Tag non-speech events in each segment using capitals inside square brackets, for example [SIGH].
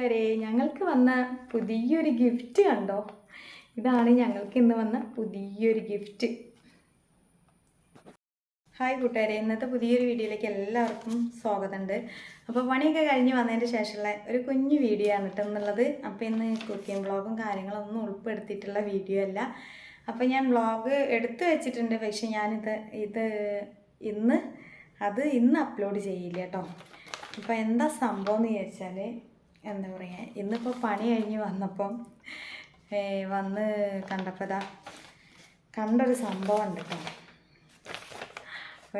വരെ ഞങ്ങൾക്ക് വന്ന പുതിയൊരു ഗിഫ്റ്റ് കണ്ടോ? ഇതാണ് ഞങ്ങൾക്ക് ഇന്ന് വന്ന പുതിയൊരു ഗിഫ്റ്റ് ഹായ് കൂട്ടുകാരെ ഇന്നത്തെ പുതിയൊരു വീഡിയോയിലേക്ക് എല്ലാവർക്കും സ്വാഗതമുണ്ട്. അപ്പോൾ പണിയൊക്കെ കഴിഞ്ഞ് വന്നതിന് ശേഷമുള്ള ഒരു കുഞ്ഞു വീഡിയോ ആണ് കേട്ടോ എന്നുള്ളത് അപ്പോൾ ഇന്ന് കുക്കിംഗ് വ്ളോഗും കാര്യങ്ങളൊന്നും ഉൾപ്പെടുത്തിയിട്ടുള്ള വീഡിയോ അല്ല. അപ്പോൾ ഞാൻ ബ്ലോഗ് എടുത്തു വെച്ചിട്ടുണ്ട്. പക്ഷെ ഞാനിത് ഇത് ഇന്ന് അത് ഇന്ന് അപ്ലോഡ് ചെയ്യില്ല കേട്ടോ. അപ്പോൾ എന്താ സംഭവം എന്ന് ചോദിച്ചാൽ എന്താ പറയുക ഇന്നിപ്പോൾ പണി കഴിഞ്ഞ് വന്നപ്പം വന്ന് കണ്ടപ്പോൾ കണ്ടൊരു സംഭവം ഉണ്ട് കേട്ടോ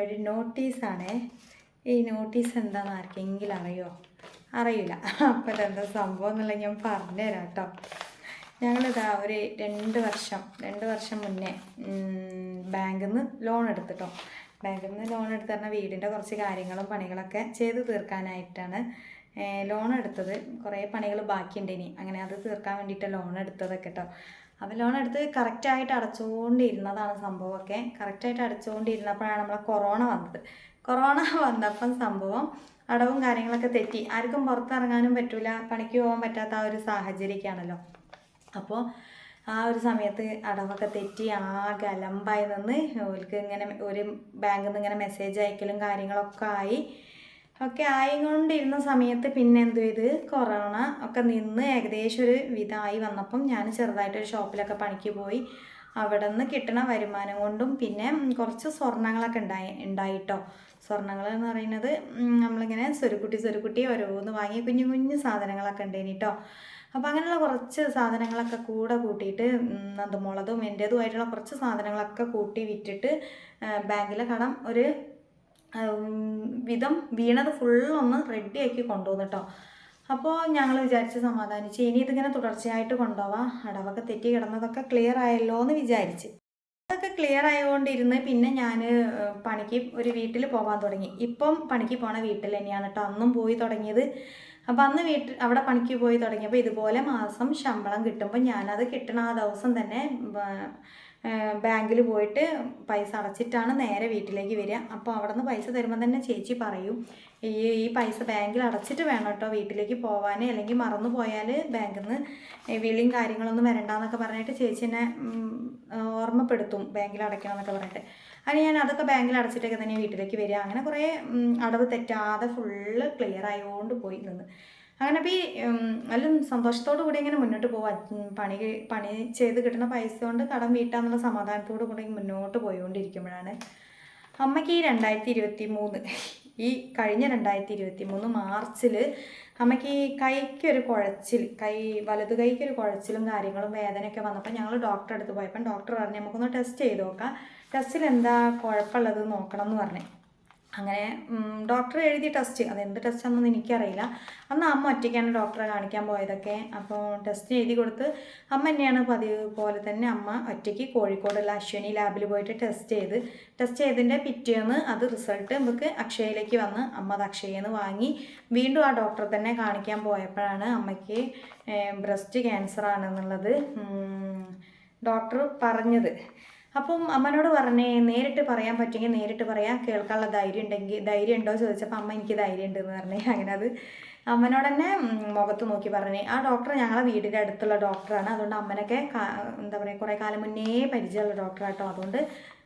ഒരു നോട്ടീസാണേ. ഈ നോട്ടീസ് എന്താണെന്ന് ആർക്കെങ്കിലും അറിയോ? അറിയില്ല. അപ്പോൾ ഇതെന്താ സംഭവം എന്നുള്ളത് ഞാൻ പറഞ്ഞുതരാം കേട്ടോ ഞങ്ങളിതാ ഒരു രണ്ട് വർഷം രണ്ട് വർഷം മുന്നേ ബാങ്കിൽ നിന്ന് ലോൺ എടുത്തിട്ടോ. ബാങ്കിൽ നിന്ന് ലോൺ എടുത്ത് പറഞ്ഞാൽ വീടിന്റെ കുറച്ച് കാര്യങ്ങളും പണികളൊക്കെ ചെയ്ത് തീർക്കാനായിട്ടാണ് ലോൺ എടുത്തത്. കുറേ പണികൾ ബാക്കിയുണ്ട് ഇനി. അങ്ങനെ അത് തീർക്കാൻ വേണ്ടിയിട്ട് ലോൺ എടുത്തതൊക്കെ കേട്ടോ അപ്പോൾ ലോൺ എടുത്ത് കറക്റ്റായിട്ട് അടച്ചുകൊണ്ടിരുന്നതാണ് സംഭവമൊക്കെ. കറക്റ്റായിട്ട് അടച്ചുകൊണ്ടിരുന്നപ്പോഴാണ് നമ്മളെ കൊറോണ വന്നത്. കൊറോണ [LAUGHS] വന്നപ്പം സംഭവം അടവും കാര്യങ്ങളൊക്കെ തെറ്റി. ആർക്കും പുറത്തിറങ്ങാനും പറ്റില്ല പണിക്ക് പോകാൻ പറ്റാത്ത ആ ഒരു സാഹചര്യമൊക്കെയാണല്ലോ അപ്പോൾ ആ ഒരു സമയത്ത് അടവൊക്കെ തെറ്റി ആ അലമ്പായി നിന്ന് ഓർക്ക് ഇങ്ങനെ ഒരു ബാങ്കിൽ നിന്ന് ഇങ്ങനെ മെസ്സേജ് അയക്കലും കാര്യങ്ങളൊക്കെ ആയി. ഒക്കെ ആയിക്കൊണ്ടിരുന്ന സമയത്ത് പിന്നെ എന്തു ചെയ്ത്? കൊറോണ ഒക്കെ നിന്ന് ഏകദേശം ഒരു വിധമായി വന്നപ്പം ഞാൻ ചെറുതായിട്ടൊരു ഷോപ്പിലൊക്കെ പണിക്ക് പോയി. അവിടെ നിന്ന് കിട്ടണ വരുമാനം കൊണ്ടും പിന്നെ കുറച്ച് സ്വർണങ്ങളൊക്കെ ഉണ്ടായി ഉണ്ടായിട്ടോ. സ്വർണങ്ങൾ എന്ന് പറയുന്നത് നമ്മളിങ്ങനെ സ്വരുക്കുട്ടി സ്വരുക്കുട്ടി ഓരോന്ന് വാങ്ങി കുഞ്ഞു കുഞ്ഞു സാധനങ്ങളൊക്കെ ഉണ്ടായിട്ടോ കേട്ടോ അപ്പോൾ അങ്ങനെയുള്ള കുറച്ച് സാധനങ്ങളൊക്കെ കൂടെ കൂട്ടിയിട്ട് ഉം, അത് മുളതും എന്റേതുമായിട്ടുള്ള കുറച്ച് സാധനങ്ങളൊക്കെ കൂട്ടി വിറ്റിട്ട് ബാങ്കിലെ കടം ഒരു വിധം വീണത് ഫുള്ളൊന്ന് റെഡിയാക്കി കൊണ്ടുവന്നു കേട്ടോ അപ്പോൾ ഞങ്ങൾ വിചാരിച്ച് സമാധാനിച്ച് ഇനി ഇതിങ്ങനെ തുടർച്ചയായിട്ട് കൊണ്ടുപോവാം. അടവൊക്കെ തെറ്റി കിടന്നതൊക്കെ ക്ലിയർ ആയല്ലോ എന്ന് വിചാരിച്ച്. അതൊക്കെ ക്ലിയർ ആയതുകൊണ്ടിരുന്ന് പിന്നെ ഞാൻ പണിക്ക് ഒരു വീട്ടിൽ പോകാൻ തുടങ്ങി. ഇപ്പം പണിക്ക് പോണ വീട്ടിൽ തന്നെയാണ് കേട്ടോ അന്നും പോയി തുടങ്ങിയത്. അപ്പോൾ അന്ന് വീട്ടിൽ അവിടെ പണിക്ക് പോയി തുടങ്ങിയപ്പോൾ ഇതുപോലെ മാസം ശമ്പളം കിട്ടുമ്പോൾ ഞാനത് കിട്ടണ ആ ദിവസം തന്നെ ബാങ്കിൽ പോയിട്ട് പൈസ അടച്ചിട്ടാണ് നേരെ വീട്ടിലേക്ക് വരിക. അപ്പോൾ അവിടെ നിന്ന് പൈസ തരുമ്പോൾ തന്നെ ചേച്ചി പറയും ഈ ഈ പൈസ ബാങ്കിൽ അടച്ചിട്ട് വേണം കേട്ടോ വീട്ടിലേക്ക് പോകാൻ അല്ലെങ്കിൽ മറന്നു പോയാൽ ബാങ്കിൽ നിന്ന് വിളിയും കാര്യങ്ങളൊന്നും വരണ്ടെന്നൊക്കെ പറഞ്ഞിട്ട് ചേച്ചി എന്നെ ഓർമ്മപ്പെടുത്തും ബാങ്കിൽ അടയ്ക്കണം എന്നൊക്കെ പറഞ്ഞിട്ട്. അങ്ങനെ ഞാൻ അതൊക്കെ ബാങ്കിൽ അടച്ചിട്ടൊക്കെ തന്നെ വീട്ടിലേക്ക് വരിക. അങ്ങനെ കുറേ അടവ് തെറ്റാതെ ഫുള്ള് ക്ലിയർ ആയതുകൊണ്ട് പോയി നിന്ന്. അങ്ങനെ അപ്പോൾ ഈ നല്ല സന്തോഷത്തോടു കൂടി ഇങ്ങനെ മുന്നോട്ട് പോവാ. പണി പണി ചെയ്ത് കിട്ടുന്ന പൈസ കൊണ്ട് കടം വീട്ടാന്നുള്ള സമാധാനത്തോടു കൂടി മുന്നോട്ട് പോയിക്കൊണ്ടിരിക്കുമ്പോഴാണ് അമ്മയ്ക്ക് ഈ രണ്ടായിരത്തി ഇരുപത്തി മൂന്ന് ഈ കഴിഞ്ഞ രണ്ടായിരത്തി ഇരുപത്തി മൂന്ന് മാർച്ചിൽ അമ്മയ്ക്ക് ഈ കൈക്കൊരു കുഴച്ചിൽ കൈ വലതു കൈക്കൊരു കുഴച്ചിലും കാര്യങ്ങളും വേദനയൊക്കെ വന്നപ്പോൾ ഞങ്ങൾ ഡോക്ടറെ അടുത്ത് പോയപ്പം ഡോക്ടർ പറഞ്ഞു നമുക്കൊന്ന് ടെസ്റ്റ് ചെയ്ത് നോക്കാം. ടെസ്റ്റിൽ എന്താ കുഴപ്പമുള്ളത് നോക്കണം എന്ന് പറഞ്ഞു. അങ്ങനെ ഡോക്ടർ എഴുതി ടെസ്റ്റ്. അതെന്ത് ടെസ്റ്റ് ആണെന്ന് എനിക്കറിയില്ല. അന്ന് അമ്മ ഒറ്റയ്ക്കാണ് ഡോക്ടറെ കാണിക്കാൻ പോയതൊക്കെ. അപ്പോൾ ടെസ്റ്റ് എഴുതി കൊടുത്ത് അമ്മ തന്നെയാണ് പതിവ് പോലെ തന്നെ അമ്മ ഒറ്റയ്ക്ക് കോഴിക്കോടുള്ള അശ്വിനി ലാബിൽ പോയിട്ട് ടെസ്റ്റ് ചെയ്ത് ടെസ്റ്റ് ചെയ്തതിന്റെ പിറ്റേന്ന് അത് റിസൾട്ട് നമുക്ക് അക്ഷയയിലേക്ക് വന്ന് അമ്മ അത് അക്ഷയയിൽ നിന്ന് വാങ്ങി വീണ്ടും ആ ഡോക്ടറെ തന്നെ കാണിക്കാൻ പോയപ്പോഴാണ് അമ്മയ്ക്ക് ബ്രസ്റ്റ് ക്യാൻസർ ആണെന്നുള്ളത് ഡോക്ടർ പറഞ്ഞത്. അപ്പം അമ്മനോട് പറഞ്ഞേ നേരിട്ട് പറയാൻ പറ്റുമെങ്കിൽ നേരിട്ട് പറയാം. കേൾക്കാനുള്ള ധൈര്യം ഉണ്ടെങ്കിൽ ധൈര്യം ഉണ്ടോ ചോദിച്ചപ്പോൾ അമ്മ എനിക്ക് ധൈര്യം ഉണ്ടെന്ന് പറഞ്ഞേ അങ്ങനെ അത് അമ്മനോട് തന്നെ മുഖത്ത് നോക്കി പറഞ്ഞേ. ആ ഡോക്ടർ ഞങ്ങളെ വീടിന്റെ അടുത്തുള്ള ഡോക്ടറാണ്. അതുകൊണ്ട് അമ്മനൊക്കെ എന്താ പറയുക കുറേ കാലം മുന്നേ പരിചയമുള്ള ഡോക്ടറാട്ടോ. അതുകൊണ്ട്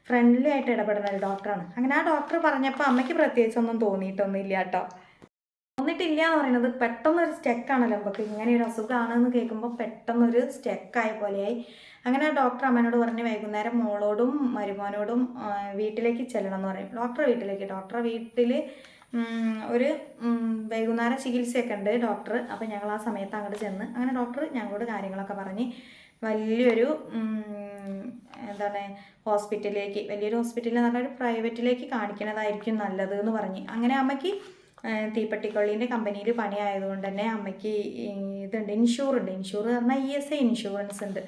ഫ്രണ്ട്ലി ആയിട്ട് ഇടപെടുന്ന ഒരു ഡോക്ടറാണ്. അങ്ങനെ ആ ഡോക്ടർ പറഞ്ഞപ്പോൾ അമ്മയ്ക്ക് പ്രത്യേകിച്ചൊന്നും തോന്നിയിട്ടൊന്നും ഇല്ല കേട്ടോ. തോന്നിയിട്ടില്ല എന്ന് പറയുന്നത് പെട്ടെന്നൊരു സ്റ്റെക്കാണല്ലോ നമുക്ക് ഇങ്ങനെ ഒരു അസുഖമാണെന്ന് കേൾക്കുമ്പോൾ പെട്ടെന്നൊരു സ്റ്റെക്കായ പോലെയായി. അങ്ങനെ ഡോക്ടർ അമ്മനോട് പറഞ്ഞ് വൈകുന്നേരം മോളോടും മരുമോനോടും വീട്ടിലേക്ക് ചെല്ലണം എന്ന് പറയും. ഡോക്ടറെ വീട്ടിലേക്ക്. ഡോക്ടറെ വീട്ടിൽ ഒരു വൈകുന്നേരം ചികിത്സയൊക്കെ ഉണ്ട് ഡോക്ടർ അപ്പോൾ ഞങ്ങൾ ആ സമയത്ത് അങ്ങോട്ട് ചെന്ന് അങ്ങനെ ഡോക്ടർ ഞങ്ങളോട് കാര്യങ്ങളൊക്കെ പറഞ്ഞ് വലിയൊരു എന്താണ് ഹോസ്പിറ്റലിലേക്ക് വലിയൊരു ഹോസ്പിറ്റലിൽ നല്ലൊരു പ്രൈവറ്റിലേക്ക് കാണിക്കണതായിരിക്കും നല്ലത് എന്ന് പറഞ്ഞ്. അങ്ങനെ അമ്മയ്ക്ക് തീപ്പെട്ടിക്കൊള്ളീന്റെ കമ്പനിയിൽ പണിയായതുകൊണ്ട് തന്നെ അമ്മയ്ക്ക് ഇതുണ്ട് ഇൻഷൂറുണ്ട് ഇൻഷൂർ പറഞ്ഞാൽ ഇ എസ് ഐ ഇൻഷുറൻസ് ഉണ്ട്.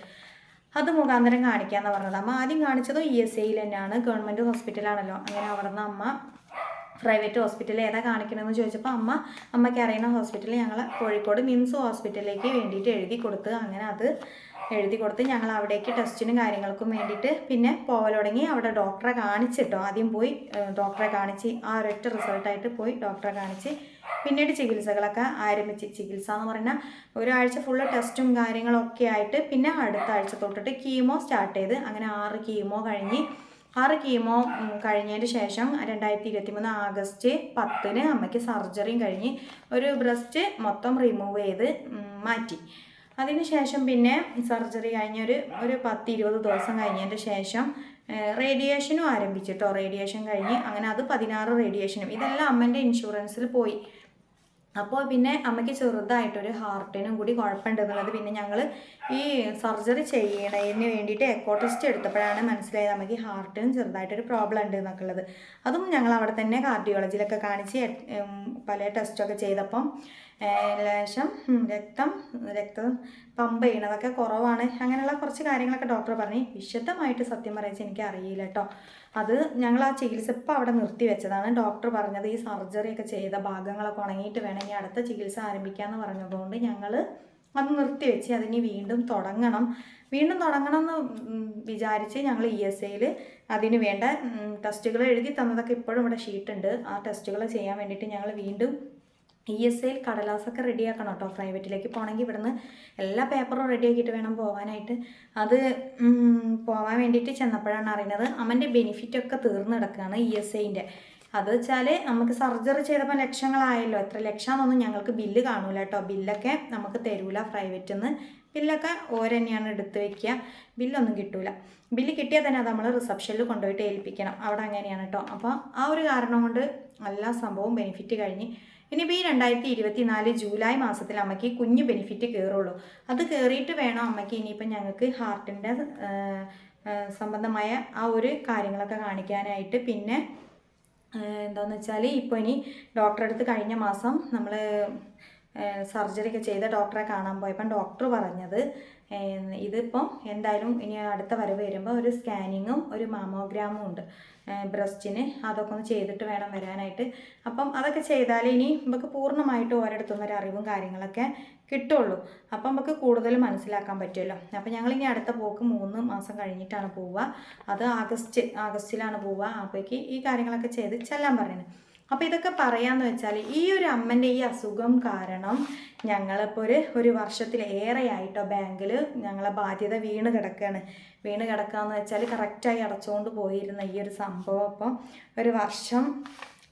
അത് മുഖാന്തരം കാണിക്കാമെന്ന് പറഞ്ഞത്. അമ്മ ആദ്യം കാണിച്ചതും ഇ എസ് ഐയിൽ തന്നെയാണ്. ഗവൺമെന്റ് ഹോസ്പിറ്റലാണല്ലോ അങ്ങനെ അവിടെ നിന്ന് അമ്മ പ്രൈവറ്റ് ഹോസ്പിറ്റലിൽ ഏതാ കാണിക്കണമെന്ന് ചോദിച്ചപ്പോൾ അമ്മ അമ്മയ്ക്ക് അറിയുന്ന ഹോസ്പിറ്റലിൽ ഞങ്ങൾ കോഴിക്കോട് മിംസ് ഹോസ്പിറ്റലിലേക്ക് വേണ്ടിയിട്ട് എഴുതി കൊടുത്ത്. അങ്ങനെ അത് എഴുതി കൊടുത്ത് ഞങ്ങൾ അവിടേക്ക് ടെസ്റ്റിനും കാര്യങ്ങൾക്കും വേണ്ടിയിട്ട് പിന്നെ പോകൽ തുടങ്ങി അവിടെ ഡോക്ടറെ കാണിച്ചിട്ടോ. ആദ്യം പോയി ഡോക്ടറെ കാണിച്ച് ആ ഒരൊറ്റ റിസൾട്ടായിട്ട് പോയി ഡോക്ടറെ കാണിച്ച്. പിന്നീട് ചികിത്സകളൊക്കെ ആരംഭിച്ച്. ചികിത്സ എന്ന് പറഞ്ഞാൽ ഒരാഴ്ച ഫുള്ള് ടെസ്റ്റും കാര്യങ്ങളൊക്കെ ആയിട്ട് പിന്നെ അടുത്ത ആഴ്ച തൊട്ടിട്ട് കീമോ സ്റ്റാർട്ട് ചെയ്ത് അങ്ങനെ ആറ് കീമോ കഴിഞ്ഞ് ആറ് കീമോ കഴിഞ്ഞതിന് ശേഷം രണ്ടായിരത്തി ഇരുപത്തി മൂന്ന് ആഗസ്റ്റ് പത്തിന് അമ്മയ്ക്ക് സർജറിയും കഴിഞ്ഞ് ഒരു ബ്രസ്റ്റ് മൊത്തം റിമൂവ് ചെയ്ത് മാറ്റി. അതിനുശേഷം പിന്നെ സർജറി കഴിഞ്ഞൊരു ഒരു പത്ത് ഇരുപത് ദിവസം കഴിഞ്ഞതിന്റെ ശേഷം റേഡിയേഷനും ആരംഭിച്ചിട്ടോ? റേഡിയേഷൻ കഴിഞ്ഞ് അങ്ങനെ അത് പതിനാറ് റേഡിയേഷനും ഇതെല്ലാം അമ്മന്റെ ഇൻഷുറൻസിൽ പോയി. അപ്പോൾ പിന്നെ അമ്മയ്ക്ക് ചെറുതായിട്ടൊരു ഹാർട്ടിനും കൂടി കുഴപ്പമുണ്ടെന്നുള്ളത് പിന്നെ ഞങ്ങൾ ഈ സർജറി ചെയ്യണതിന് വേണ്ടിയിട്ട് എക്കോ ടെസ്റ്റ് എടുത്തപ്പോഴാണ് മനസ്സിലായത് അമ്മയ്ക്ക് ഹാർട്ടിനും ചെറുതായിട്ടൊരു പ്രോബ്ലം ഉണ്ട് എന്നൊക്കെ ഉള്ളത്. അതും ഞങ്ങൾ അവിടെ തന്നെ കാർഡിയോളജിയിലൊക്കെ കാണിച്ച് പല ടെസ്റ്റൊക്കെ ചെയ്തപ്പം ലേശം രക്തം രക്തം പമ്പ് ചെയ്യണതൊക്കെ കുറവാണ്. അങ്ങനെയുള്ള കുറച്ച് കാര്യങ്ങളൊക്കെ ഡോക്ടർ പറഞ്ഞു. വിശദമായിട്ട് സത്യം പറയിച്ച് എനിക്ക് അറിയില്ല കേട്ടോ അത് ഞങ്ങൾ ആ ചികിത്സ ഇപ്പം അവിടെ നിർത്തി വെച്ചതാണ്. ഡോക്ടർ പറഞ്ഞത് ഈ സർജറി ഒക്കെ ചെയ്ത ഭാഗങ്ങളൊക്കെ ഉണങ്ങിയിട്ട് വേണമെങ്കിൽ അടുത്ത ചികിത്സ ആരംഭിക്കാമെന്ന് പറഞ്ഞതുകൊണ്ട് ഞങ്ങൾ അത് നിർത്തി വെച്ച് അതിനി വീണ്ടും തുടങ്ങണം. വീണ്ടും തുടങ്ങണം എന്ന് വിചാരിച്ച് ഞങ്ങൾ ഇ എസ് ഐയിൽ അതിന് വേണ്ട ടെസ്റ്റുകൾ എഴുതി തന്നതൊക്കെ ഇപ്പോഴും ഇവിടെ ഷീട്ടുണ്ട് ആ ടെസ്റ്റുകൾ ചെയ്യാൻ വേണ്ടിയിട്ട് ഞങ്ങൾ വീണ്ടും ഇ എസ് ഐയിൽ കടലാസൊക്കെ റെഡിയാക്കണം കേട്ടോ. പ്രൈവറ്റിലേക്ക് പോകണമെങ്കിൽ ഇവിടുന്ന് എല്ലാ പേപ്പറും റെഡിയാക്കിയിട്ട് വേണം പോകാനായിട്ട്. അത് പോകാൻ വേണ്ടിയിട്ട് ചെന്നപ്പോഴാണ് അറിയുന്നത് അമ്മന്റെ ബെനിഫിറ്റൊക്കെ തീർന്നു കിടക്കുകയാണ് ഇ എസ് ഐന്റെ. അത് വെച്ചാൽ നമുക്ക് സർജറി ചെയ്തപ്പോൾ ലക്ഷങ്ങളായല്ലോ. എത്ര ലക്ഷമാണെന്നൊന്നും ഞങ്ങൾക്ക് ബില്ല് കാണൂല കേട്ടോ. ബില്ലൊക്കെ നമുക്ക് തരൂല പ്രൈവറ്റിൽ നിന്ന് ബില്ലൊക്കെ ഓരന്നെയാണ് എടുത്ത് വെക്കുക. ബില്ലൊന്നും കിട്ടൂല. ബില്ല് കിട്ടിയാൽ തന്നെ അത് നമ്മൾ റിസപ്ഷനിൽ കൊണ്ടുപോയിട്ട് ഏൽപ്പിക്കണം. അവിടെ അങ്ങനെയാണ് കേട്ടോ. അപ്പോൾ ആ ഒരു കാരണം കൊണ്ട് എല്ലാ സംഭവവും ബെനിഫിറ്റ് കഴിഞ്ഞ് ഇനിയിപ്പോൾ ഈ രണ്ടായിരത്തി ഇരുപത്തി നാല് ജൂലൈ മാസത്തിൽ അമ്മയ്ക്ക് കുഞ്ഞ് ബെനിഫിറ്റ് കയറുള്ളൂ അത് കയറിയിട്ട് വേണം അമ്മയ്ക്ക് ഇനിയിപ്പം ഞങ്ങൾക്ക് ഹാർട്ടിന്റെ സംബന്ധമായ ആ ഒരു കാര്യങ്ങളൊക്കെ കാണിക്കാനായിട്ട്? പിന്നെ എന്താണെന്ന് വെച്ചാൽ ഇപ്പോൾ ഇനി ഡോക്ടറെ അടുത്ത് കഴിഞ്ഞ മാസം നമ്മൾ സർജറി ഒക്കെ ചെയ്ത ഡോക്ടറെ കാണാൻ പോയപ്പം ഡോക്ടർ പറഞ്ഞത് ഇതിപ്പം എന്തായാലും ഇനി അടുത്ത വരവ് വരുമ്പോൾ ഒരു സ്കാനിങ്ങും ഒരു മാമോഗ്രാമും ഉണ്ട്. ബ്രസ്റ്റിന് അതൊക്കെ ഒന്ന് ചെയ്തിട്ട് വേണം വരാനായിട്ട്. അപ്പം അതൊക്കെ ചെയ്താലേ ഇനി നമുക്ക് പൂർണമായിട്ട് ഓരോരുത്തുന്ന ഒരു അറിവും കാര്യങ്ങളൊക്കെ കിട്ടുള്ളൂ. അപ്പം നമുക്ക് കൂടുതൽ മനസ്സിലാക്കാൻ പറ്റുമല്ലോ. അപ്പം ഇനി അടുത്ത പോക്ക് മൂന്ന് മാസം കഴിഞ്ഞിട്ടാണ് പോവുക. അത് ആഗസ്റ്റ് ആഗസ്റ്റിലാണ് പോവുക. അപ്പോഴേക്ക് ഈ കാര്യങ്ങളൊക്കെ ചെയ്ത് ചെല്ലാൻ പറയുന്നത് അപ്പോൾ ഇതൊക്കെ പറയാന്ന് വെച്ചാൽ ഈ ഒരു അമ്മന്റെ ഈ അസുഖം കാരണം ഞങ്ങളിപ്പോൾ ഒരു ഒരു വർഷത്തിലേറെയായിട്ടോ ബാങ്കിൽ ഞങ്ങളെ ബാധ്യത വീണ് കിടക്കുകയാണ് വീണ് കിടക്കുകയെന്ന് വെച്ചാൽ കറക്റ്റായി അടച്ചുകൊണ്ട് പോയിരുന്ന ഈ ഒരു സംഭവം. അപ്പം ഒരു വർഷം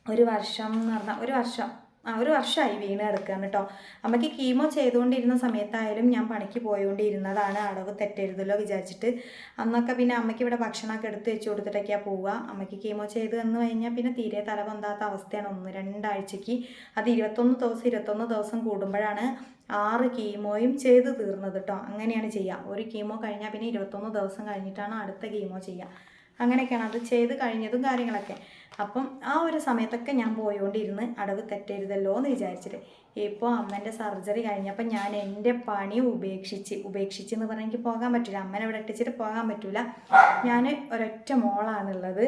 ഒരു വർഷം എന്ന് പറഞ്ഞാൽ ഒരു വർഷം ആ ഒരു വർഷമായി വീണ് കിടക്കുകയാണ് കേട്ടോ അമ്മയ്ക്ക് കീമോ ചെയ്തുകൊണ്ടിരുന്ന സമയത്തായാലും ഞാൻ പണിക്ക് പോയോണ്ടിരുന്നതാണ് അടവ് തെറ്റരുതല്ലോ വിചാരിച്ചിട്ട്. അന്നൊക്കെ പിന്നെ അമ്മയ്ക്ക് ഇവിടെ ഭക്ഷണമൊക്കെ എടുത്ത് വെച്ച് കൊടുത്തിട്ടൊക്കെയാണ് പോവുക. അമ്മയ്ക്ക് കീമോ ചെയ്ത് വന്നു കഴിഞ്ഞാൽ പിന്നെ തീരെ തല പൊന്താത്ത അവസ്ഥയാണ് ഒന്ന് രണ്ടാഴ്ചയ്ക്ക് അത് ഇരുപത്തൊന്ന് ദിവസം ഇരുപത്തൊന്ന് ദിവസം കൂടുമ്പോഴാണ് ആറ് കീമോയും ചെയ്ത് തീർന്നത് കേട്ടോ അങ്ങനെയാണ് ചെയ്യുക. ഒരു കീമോ കഴിഞ്ഞാൽ പിന്നെ ഇരുപത്തൊന്ന് ദിവസം കഴിഞ്ഞിട്ടാണ് അടുത്ത കീമോ ചെയ്യുക. അങ്ങനെയൊക്കെയാണ് അത് ചെയ്ത് കഴിഞ്ഞതും കാര്യങ്ങളൊക്കെ. അപ്പം ആ ഒരു സമയത്തൊക്കെ ഞാൻ പോയോണ്ടിരുന്ന് അടവ് തെറ്റരുതല്ലോ എന്ന് വിചാരിച്ചിട്ട് ഇപ്പോൾ അമ്മേന്റെ സർജറി കഴിഞ്ഞപ്പോൾ ഞാൻ എന്റെ പണി ഉപേക്ഷിച്ച് ഉപേക്ഷിച്ച് എന്ന് പറഞ്ഞാൽ എനിക്ക് പോകാൻ പറ്റില്ല അമ്മനെ ഇവിടെ ഇട്ടിച്ചിട്ട് പോകാൻ പറ്റില്ല ഞാൻ ഒരൊറ്റ മോളാണുള്ളത്.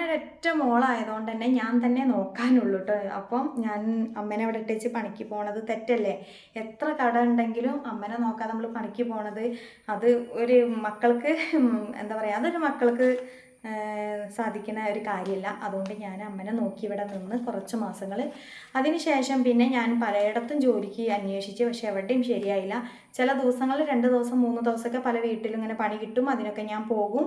ഞാൻ ഒരൊറ്റ മോളായതുകൊണ്ട് തന്നെ ഞാൻ തന്നെ നോക്കാനുള്ളൂ കേട്ടോ അപ്പം ഞാൻ അമ്മേനെ അവിടെ ഇട്ടേച്ച് പണിക്ക് പോണത് തെറ്റല്ലേ? എത്ര കട ഉണ്ടെങ്കിലും അമ്മനെ നോക്കാതെ നമ്മൾ പണിക്ക് പോണത് അത് ഒരു മക്കൾക്ക് എന്താ പറയുക അതൊരു മക്കൾക്ക് സാധിക്കുന്ന ഒരു കാര്യമല്ല അതുകൊണ്ട് ഞാൻ അമ്മനെ നോക്കി ഇവിടെ നിന്ന് കുറച്ച് മാസങ്ങൾ അതിനുശേഷം പിന്നെ ഞാൻ പലയിടത്തും ജോലിക്ക് അന്വേഷിച്ച് പക്ഷെ എവിടെയും ശരിയായില്ല. ചില ദിവസങ്ങളിൽ രണ്ട് ദിവസം മൂന്ന് ദിവസമൊക്കെ പല വീട്ടിലും ഇങ്ങനെ പണി കിട്ടും അതിനൊക്കെ ഞാൻ പോകും.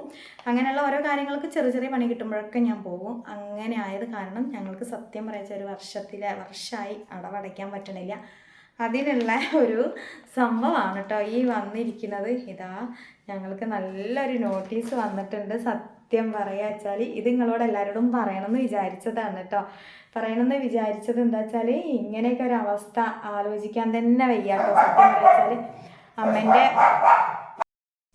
അങ്ങനെയുള്ള ഓരോ കാര്യങ്ങൾക്ക് ചെറിയ ചെറിയ പണി കിട്ടുമ്പോഴൊക്കെ ഞാൻ പോകും. അങ്ങനെ ആയത് കാരണം ഞങ്ങൾക്ക് സത്യം പറയാച്ച ഒരു വർഷത്തിലെ വർഷമായി അടവടയ്ക്കാൻ പറ്റണില്ല. അതിനുള്ള ഒരു സംഭവമാണ് കേട്ടോ ഈ വന്നിരിക്കുന്നത്. ഇതാ ഞങ്ങൾക്ക് നല്ലൊരു നോട്ടീസ് വന്നിട്ടുണ്ട്. സത്യം പറയാ വെച്ചാൽ ഇത് നിങ്ങളോട് എല്ലാവരോടും പറയണമെന്ന് വിചാരിച്ചതാണ് കേട്ടോ പറയണമെന്ന് വിചാരിച്ചത് എന്താ വെച്ചാൽ ഇങ്ങനെയൊക്കെ ഒരു അവസ്ഥ ആലോചിക്കാൻ തന്നെ വയ്യ കേട്ടോ സത്യം വെച്ചാൽ അമ്മേന്റെ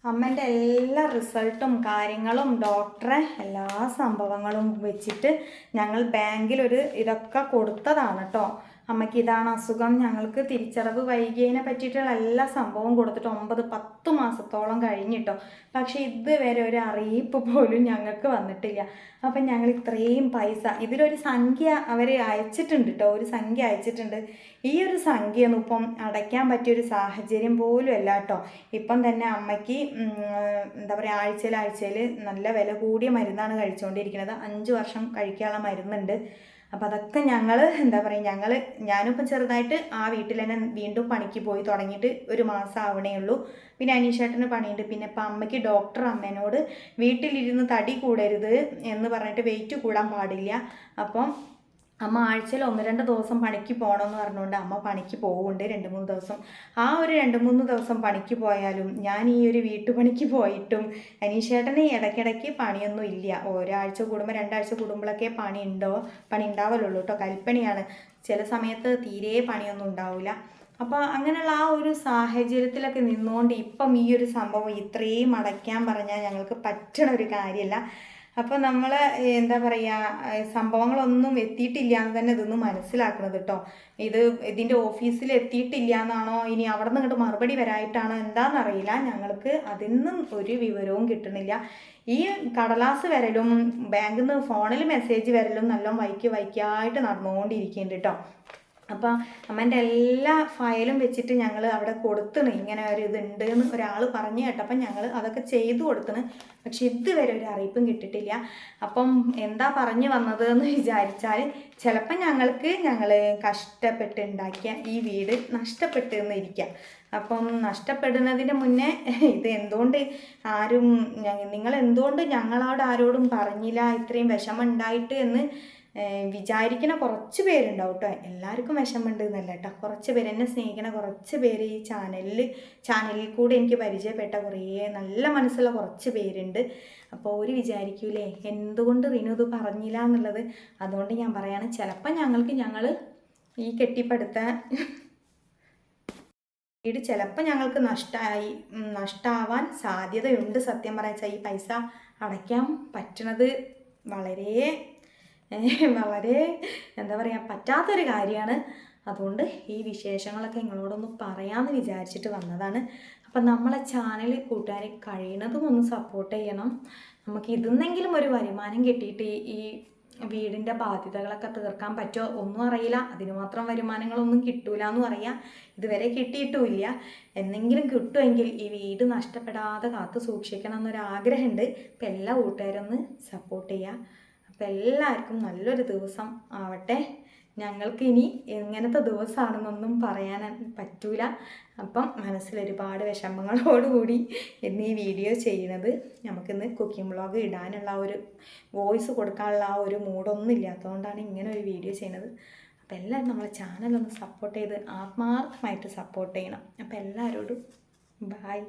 അമ്മേന്റെ എല്ലാ റിസൾട്ടും കാര്യങ്ങളും ഡോക്ടറെ എല്ലാ സംഭവങ്ങളും വെച്ചിട്ട് ഞങ്ങൾ ബാങ്കിൽ ഒരു ഇതൊക്കെ കൊടുത്തതാണ് കേട്ടോ അമ്മയ്ക്ക് ഇതാണ് അസുഖം. ഞങ്ങൾക്ക് തിരിച്ചടവ് വൈകിയതിനെ പറ്റിയിട്ടുള്ള എല്ലാ സംഭവവും കൊടുത്തിട്ട് ഒമ്പത് പത്ത് മാസത്തോളം കഴിഞ്ഞിട്ടോ. പക്ഷേ ഇതുവരെ ഒരു അറിയിപ്പ് പോലും ഞങ്ങൾക്ക് വന്നിട്ടില്ല. അപ്പം ഞങ്ങൾ ഇത്രയും പൈസ ഇതിലൊരു സംഖ്യ അവർ അയച്ചിട്ടുണ്ട് കേട്ടോ ഒരു സംഖ്യ അയച്ചിട്ടുണ്ട്. ഈ ഒരു സംഖ്യയൊന്നും ഇപ്പം അടയ്ക്കാൻ പറ്റിയൊരു സാഹചര്യം പോലും അല്ല കേട്ടോ ഇപ്പം തന്നെ അമ്മയ്ക്ക് എന്താ പറയുക ആഴ്ചയിൽ ആഴ്ചയിൽ നല്ല വില കൂടിയ മരുന്നാണ് കഴിച്ചുകൊണ്ടിരിക്കുന്നത്. അഞ്ച് വർഷം കഴിക്കാനുള്ള മരുന്നുണ്ട്. അപ്പം അതൊക്കെ ഞങ്ങൾ എന്താ പറയുക ഞങ്ങൾ ഞാനിപ്പം ചെറുതായിട്ട് ആ വീട്ടിൽ തന്നെ വീണ്ടും പണിക്ക് പോയി തുടങ്ങിയിട്ട് ഒരു മാസം ആവണേ ഉള്ളൂ. പിന്നെ അനീഷേട്ടന് പണിയുണ്ട്. പിന്നെ ഇപ്പം അമ്മയ്ക്ക് ഡോക്ടർ അമ്മേനോട് വീട്ടിലിരുന്ന് തടി കൂടരുത് എന്ന് പറഞ്ഞിട്ട് വെയിറ്റ് കൂടാൻ പാടില്ല. അപ്പം അമ്മ ആഴ്ചയിൽ ഒന്ന് രണ്ട് ദിവസം പണിക്ക് പോകണമെന്ന് പറഞ്ഞുകൊണ്ട് അമ്മ പണിക്ക് പോകുന്നുണ്ട് രണ്ട് മൂന്ന് ദിവസം. ആ ഒരു രണ്ട് മൂന്ന് ദിവസം പണിക്ക് പോയാലും ഞാൻ ഈ ഒരു വീട്ടുപണിക്ക് പോയിട്ടും അനീഷേട്ടന് ഇടയ്ക്കിടയ്ക്ക് പണിയൊന്നും ഇല്ല. ഒരാഴ്ച കൂടുമ്പോൾ രണ്ടാഴ്ച കൂടുമ്പോഴൊക്കെ പണി ഉണ്ടോ? പണി ഉണ്ടാവലുള്ളൂ കേട്ടോ കൽപ്പണിയാണ്. ചില സമയത്ത് തീരെ പണിയൊന്നും ഉണ്ടാവില്ല അപ്പോൾ അങ്ങനെയുള്ള ആ ഒരു സാഹചര്യത്തിലൊക്കെ നിന്നുകൊണ്ട് ഇപ്പം ഈ ഒരു സംഭവം ഇത്രയും അടയ്ക്കാൻ പറഞ്ഞാൽ ഞങ്ങൾക്ക് പറ്റണ ഒരു കാര്യമല്ല അപ്പോൾ നമ്മൾ എന്താ പറയുക സംഭവങ്ങളൊന്നും എത്തിയിട്ടില്ല എന്ന് തന്നെ ഇതൊന്ന് മനസ്സിലാക്കണത് കേട്ടോ ഇത് ഇതിന്റെ ഓഫീസിൽ എത്തിയിട്ടില്ല എന്നാണോ ഇനി അവിടെ നിന്ന് ഇങ്ങോട്ട് മറുപടി വരായിട്ടാണോ എന്താണെന്നറിയില്ല ഞങ്ങൾക്ക് അതിന്നും ഒരു വിവരവും കിട്ടണില്ല. ഈ കടലാസ് വരലും ബാങ്കിൽ നിന്ന് ഫോണിൽ മെസ്സേജ് വരലും നല്ല വൈക്ക് വൈക്കായിട്ട് നടന്നുകൊണ്ടിരിക്കുന്നുണ്ട് കേട്ടോ അപ്പം അമ്മേന്റെ എല്ലാ ഫയലും വെച്ചിട്ട് ഞങ്ങൾ അവിടെ കൊടുത്തണ്. ഇങ്ങനെ ഒരു ഇതുണ്ട് എന്ന് ഒരാൾ പറഞ്ഞു കേട്ടപ്പം ഞങ്ങൾ അതൊക്കെ ചെയ്തു കൊടുത്തണ്. പക്ഷെ ഇതുവരെ ഒരു അറിയിപ്പും കിട്ടിയിട്ടില്ല. അപ്പം എന്താ പറഞ്ഞു വന്നത് എന്ന് വിചാരിച്ചാൽ ചിലപ്പം ഞങ്ങൾക്ക് ഞങ്ങൾ കഷ്ടപ്പെട്ട് ഉണ്ടാക്കിയ ഈ വീട് നഷ്ടപ്പെട്ട് എന്നിരിക്കാം. അപ്പം നഷ്ടപ്പെടുന്നതിന് മുന്നേ ഇത് എന്തുകൊണ്ട് ആരും നിങ്ങൾ എന്തുകൊണ്ട് ഞങ്ങളോട് ആരോടും പറഞ്ഞില്ല? ഇത്രയും വിഷമം ഉണ്ടായിട്ട് എന്ന് വിചാരിക്കണ കുറച്ച് പേരുണ്ടാവും കേട്ടോ എല്ലാവർക്കും വിഷമമുണ്ട് എന്നല്ല കേട്ടോ കുറച്ച് പേര് എന്നെ സ്നേഹിക്കണ കുറച്ച് പേര് ഈ ചാനലിൽ ചാനലിൽ കൂടെ എനിക്ക് പരിചയപ്പെട്ട കുറേ നല്ല മനസ്സുള്ള കുറച്ച് പേരുണ്ട്. അപ്പോൾ ഒരു വിചാരിക്കൂലേ എന്തുകൊണ്ട് റിനു ഇത് പറഞ്ഞില്ല എന്നുള്ളത്? അതുകൊണ്ട് ഞാൻ പറയാണ് ചിലപ്പോൾ ഞങ്ങൾക്ക് ഞങ്ങൾ ഈ കെട്ടിപ്പടുത്ത വീട് ചിലപ്പോൾ ഞങ്ങൾക്ക് നഷ്ടമായി നഷ്ടമാവാൻ സാധ്യതയുണ്ട് സത്യം പറയാച്ചാൽ ഈ പൈസ അടയ്ക്കാൻ പറ്റണത് വളരെ വളരെ എന്താ പറയുക പറ്റാത്തൊരു കാര്യമാണ്. അതുകൊണ്ട് ഈ വിശേഷങ്ങളൊക്കെ നിങ്ങളോടൊന്ന് പറയാമെന്ന് വിചാരിച്ചിട്ട് വന്നതാണ്. അപ്പം നമ്മളെ ചാനൽ കൂട്ടാൻ കഴിയുന്നതും ഒന്ന് സപ്പോർട്ട് ചെയ്യണം. നമുക്ക് ഇതെന്നെങ്കിലും ഒരു വരുമാനം കിട്ടിയിട്ട് ഈ- വീടിന്റെ ബാധ്യതകളൊക്കെ തീർക്കാൻ പറ്റുമോ ഒന്നും അറിയില്ല. അതിന് മാത്രം വരുമാനങ്ങളൊന്നും കിട്ടൂല എന്നും അറിയാം. ഇതുവരെ കിട്ടിയിട്ടുമില്ല. എന്തെങ്കിലും കിട്ടുമെങ്കിൽ ഈ വീട് നഷ്ടപ്പെടാതെ കാത്തു സൂക്ഷിക്കണം എന്നൊരാഗ്രഹമുണ്ട്. അപ്പം എല്ലാ കൂട്ടുകാരൊന്ന് സപ്പോർട്ട് ചെയ്യുക അപ്പം എല്ലാവർക്കും നല്ലൊരു ദിവസം ആവട്ടെ. ഞങ്ങൾക്ക് ഇനി എങ്ങനത്തെ ദിവസമാണെന്നൊന്നും പറയാൻ പറ്റൂല. അപ്പം മനസ്സിൽ ഒരുപാട് വിഷമങ്ങളോടുകൂടി ഇന്ന് ഈ വീഡിയോ ചെയ്യുന്നത്. നമുക്കിന്ന് കുക്കിംഗ് വ്ളോഗ് ഇടാനുള്ള ഒരു വോയിസ് കൊടുക്കാനുള്ള ആ ഒരു മൂഡൊന്നും ഇല്ലാത്തതുകൊണ്ടാണ് ഇങ്ങനെ ഒരു വീഡിയോ ചെയ്യുന്നത്. അപ്പം എല്ലാവരും നമ്മളെ ചാനലൊന്ന് സപ്പോർട്ട് ചെയ്ത് ആത്മാർത്ഥമായിട്ട് സപ്പോർട്ട് ചെയ്യണം. അപ്പം എല്ലാവരോടും ബായ്